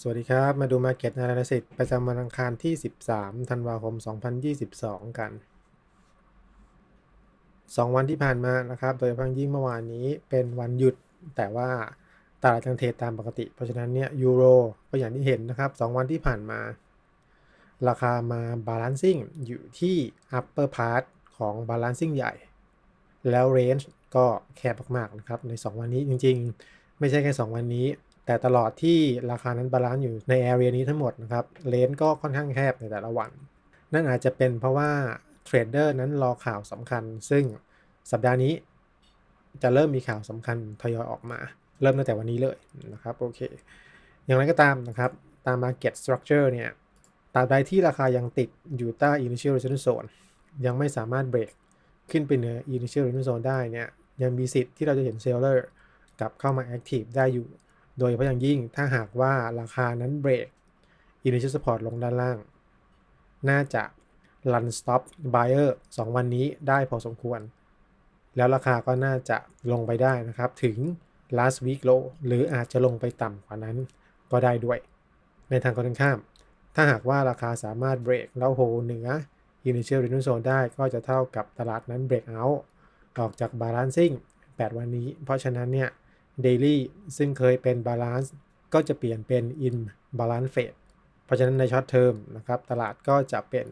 สวัสดีครับ มาดู Market Analysis ประจำวันอังคารที่ 13 ธันวาคม 2022 กัน 2 วันที่ผ่านมานะครับ โดยเฉพาะยิ่งเมื่อวานนี้เป็นวันหยุด แต่ว่าตลาดยังเทตามปกติ เพราะฉะนั้นเนี่ยยูโรก็อย่างที่เห็นนะครับ 2 วันที่ผ่านมา ราคามา balancing อยู่ที่ upper part ของ balancing ใหญ่ แล้ว range ก็แคบมากๆนะครับ ใน 2 วันนี้จริง ๆ ไม่ใช่แค่ 2 วันนี้ แต่ตลอดที่ราคานั้นบาลานซ์อยู่ในแอเรียนี้ทั้งหมดนะครับเลนก็ค่อนข้างแคบในแต่ละวัน นั่นอาจจะเป็นเพราะว่าเทรดเดอร์นั้นรอข่าวสำคัญ ซึ่งสัปดาห์นี้จะเริ่มมีข่าวสำคัญทยอยออกมา เริ่มตั้งแต่วันนี้เลยนะครับโอเค อย่างไรก็ตามนะครับ ตาม Market Structure เนี่ยตราบใดที่ราคายังติดอยู่ใต้ Initial Resistance Zone ยังไม่สามารถเบรกขึ้นไปเหนือ Initial Resistance Zone ได้เนี่ยยังมีสิทธิ์ที่เราจะเห็นเซลเลอร์กลับเข้ามา Active ได้อยู่ โดยเฉพาะอย่างยิ่งถ้าหากว่าราคานั้นเบรก Initial Support ลงด้านล่าง น่าจะ Run Stop Buyer 2 วันนี้ได้พอสมควร แล้วราคาก็น่าจะลงไปได้นะครับ ถึง last week low หรืออาจจะลงไปต่ำกว่านั้นก็ได้ด้วย ในทางตรงข้าม ถ้าหากว่าราคาสามารถเบรกแล้วโฮเหนือ Initial Resistance Zone ได้ก็จะเท่ากับตลาดนั้นเบรกเอาออกจาก Balancing 8 วันนี้ เพราะฉะนั้นเนี่ย Daily ซึ่งเคยเป็น Balance ก็จะเปลี่ยนเป็น In Balance Phase เพราะฉะนั้นในช็อตเทอมนะครับตลาดก็จะเป็น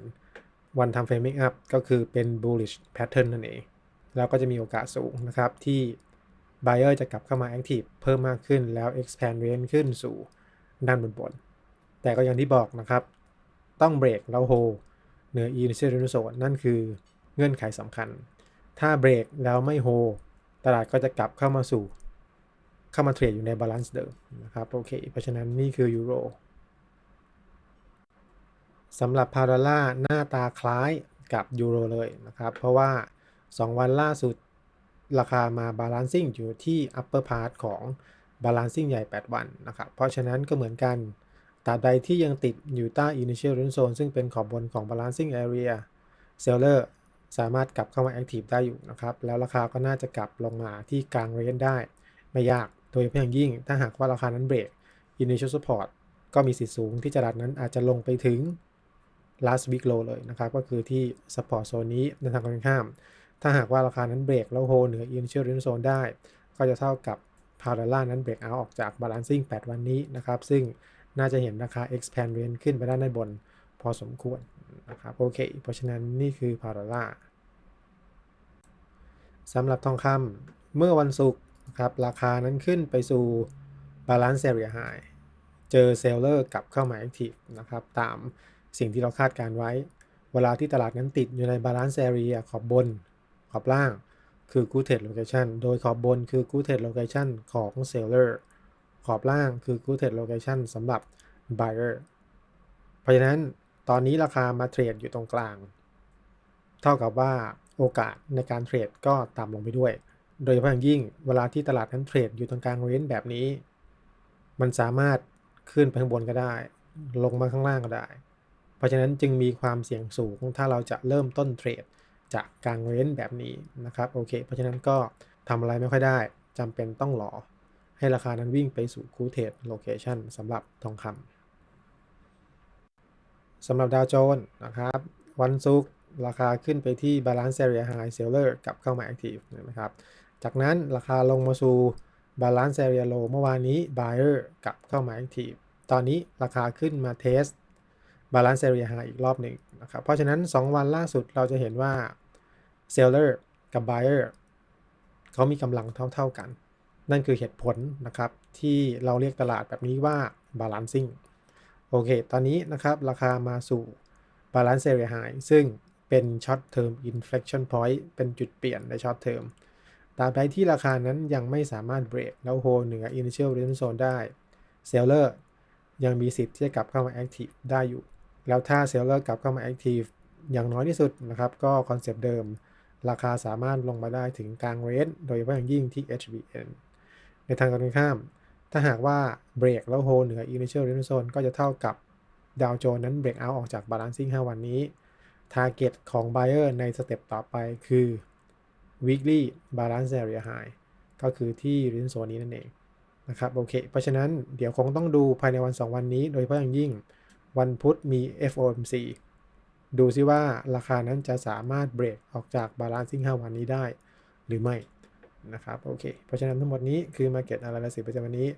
วันทำ Framing Up ก็คือเป็น Bullish Pattern นั่นเอง แล้วก็จะมีโอกาสสูงนะครับ ที่ Buyer จะกลับเข้ามา Active เพิ่มมากขึ้นแล้ว Expand Range ขึ้นสู่ด้านบนบน แต่ก็อย่างที่บอกนะครับ ต้องเบรกแล้วโฮเหนือ Initial Resistance Zone นั่นคือเงื่อนไขสำคัญ ถ้าเบรกแล้วไม่โฮตลาดก็จะกลับเข้ามาสู่ เข้ามาเทรดอยู่ในบาลานซ์เดิมนะครับโอเค เพราะฉะนั้นนี่คือยูโรสำหรับพาวดอลลาหน้าตาคล้ายกับยูโรเลยนะครับ เพราะว่า 2 วันล่าสุดราคามาบาลานซิ่งอยู่ที่ upper part ของบาลานซิ่งใหญ่ 8 วันนะครับ เพราะฉะนั้นก็เหมือนกันตราบใดที่ยังติดอยู่ใต้ initial range zone ซึ่งเป็นขอบบนของ balancing area seller สามารถกลับเข้ามา active ได้อยู่นะครับ แล้วราคาก็น่าจะกลับลงมาที่กลางเรนได้ไม่ยาก โดยเฉพาะอย่างยิ่งถ้าหากว่าราคานั้นเบรก initial support ก็มีสิทธิ์สูงที่ตลาดนั้นอาจจะลงไปถึง last week low เลยนะครับ ก็คือที่ support zone นี้ในทางตรงข้าม ถ้าหากว่าราคานั้นเบรกแล้วโฮเหนือ initial range zone ได้ ก็จะเท่ากับพาวดอลลานั้นเบรกเอาออกจาก balancing 8 วันนี้นะครับ ซึ่งน่าจะเห็นราคา expand range ขึ้นไปด้านด้านบนพอสมควรนะครับ โอเค เพราะฉะนั้นนี่คือพาวดอลลาสำหรับทองคำเมื่อวันศุกร์ ครับราคานั้นขึ้นไปสู่ balance area high เจอเซลเลอร์กลับเข้ามา active นะครับตามสิ่งที่เราคาดการไว้ เวลาที่ตลาดนั้นติดอยู่ใน balance area ขอบบน ขอบล่างคือ good trade location โดยขอบบนคือ good trade location ของ seller ขอบล่างคือ good trade location สำหรับ buyer เพราะฉะนั้นตอนนี้ราคามาเทรดอยู่ตรงกลาง เท่ากับว่าโอกาสในการเทรดก็ต่ำลงไปด้วย โดยเฉพาะอย่างยิ่งเวลาที่ตลาดนั้นเทรดอยู่ตรงกลางเรนจ์แบบนี้ มันสามารถขึ้นไปข้างบนก็ได้ ลงมาข้างล่างก็ได้ เพราะฉะนั้นจึงมีความเสี่ยงสูงถ้าเราจะเริ่มต้นเทรดจากกลางเรนจ์แบบนี้นะครับโอเค เพราะฉะนั้นก็ทำอะไรไม่ค่อยได้ จำเป็นต้องรอให้ราคานั้นวิ่งไปสู่คูเทรดโลเคชันสำหรับทองคำสำหรับดาวโจนส์นะครับวันศุกร์ราคาขึ้นไปที่ balance area high seller กับเข้ามา active นะครับ จากนั้นราคาลงมาสู่ balance area low เมื่อวานนี้ buyer กลับเข้ามา active ตอนนี้ราคาขึ้นมา test balance area high อีกรอบหนึ่งนะครับ เพราะฉะนั้น 2 วันล่าสุดเราจะเห็นว่า seller กับ buyer เขามีกำลังเท่า ๆกัน นั่นคือเหตุผลนะครับ ที่เราเรียกตลาดแบบนี้ว่า balancing โอเค ตอนนี้นะครับราคามาสู่ balance area high ซึ่งเป็น short term inflection point เป็นจุดเปลี่ยนใน short term ตราบใดที่ราคานั้นยังไม่สามารถเบรกแล้วโฮเหนือ initial resistance zone ได้ seller ยังมีสิทธิ์ที่จะกลับเข้ามา active ได้อยู่ แล้วถ้า seller กลับเข้ามา active อย่างน้อยที่สุดนะครับ ก็คอนเซปต์เดิม ราคาสามารถลงมาได้ถึงกลางเรนโดยเฉพาะอย่างยิ่งที่ HBN ในทางตรงข้าม ถ้าหากว่าเบรกแล้วโฮเหนือ initial resistance zone ก็จะเท่ากับดาวโจนนั้นเบรกเอาออกจาก balancing 5 วันนี้ Target ของ Buyer ในสเต็ปต่อไปคือ Weekly Balance Area High ก็คือที่รินโซนนี้นั่นเองนะครับโอเค เพราะฉะนั้นเดี๋ยวคงต้องดูภายในวัน 2 วันนี้ โดยเฉพาะอย่างยิ่งวันพุธมี FOMC ดูซิว่าราคานั้นจะสามารถเบรกออกจากบาลานซิ่ง5วันนี้ได้หรือไม่นะครับโอเค เพราะฉะนั้นทั้งหมดนี้คือ Market Analysis ประจำวันนี้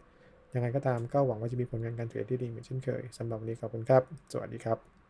ยังไงก็ตามก็หวังว่าจะมีผลงานการเทรดที่ดีเหมือนเช่นเคยสำหรับวันนี้ขอบคุณครับ สวัสดีครับ